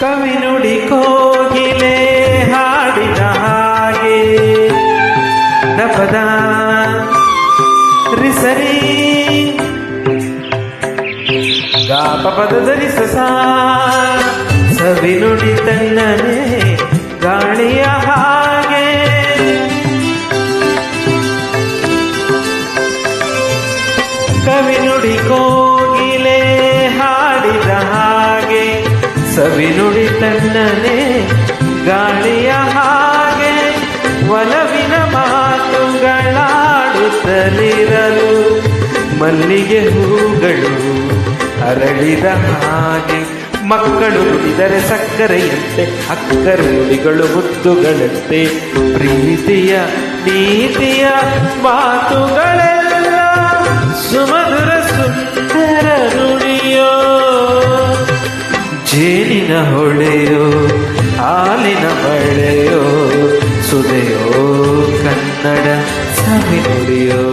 ಕವಿ ನುಡಿ ಕೋಗಿಲೆ ಹಾಡಿದ ಹಾಗೆ. ನಪದ ರಿಸರಿ. ಗಾಪ ಪದ ಧರಿಸ ಸವಿ ನುಡಿ ತನ್ನನೆ ಗಾಳಿಯ ಹಾಗೆ. ಕವಿ ನುಡಿ ಸವಿ ನುಡಿ ತನ್ನನೆ, ಗಾಳಿಯ ಹಾಗೆ ಒಲವಿನ ಮಾತುಗಳಾಡುತ್ತಲಿರಲು. ಮಲ್ಲಿಗೆ ಹೂಗಳು ಅರಳಿದ ಹಾಗೆ, ಮಕ್ಕಳು ನುಡಿದರೆ ಸಕ್ಕರೆಯಂತೆ, ಅಕ್ಕರು ನುಡಿಗಳು ಮುತ್ತುಗಳಂತೆ ಪ್ರೀತಿಯ, ನೀತಿಯ ಮಾತುಗಳೆಲ್ಲ ಜೇನಿನ ಹೊಳೆಯೋ ಹಾಲಿನ ಮಳೆಯೋ ಸುದೆಯೋ ಕನ್ನಡ ಸವಿ ನುಡಿಯೋ.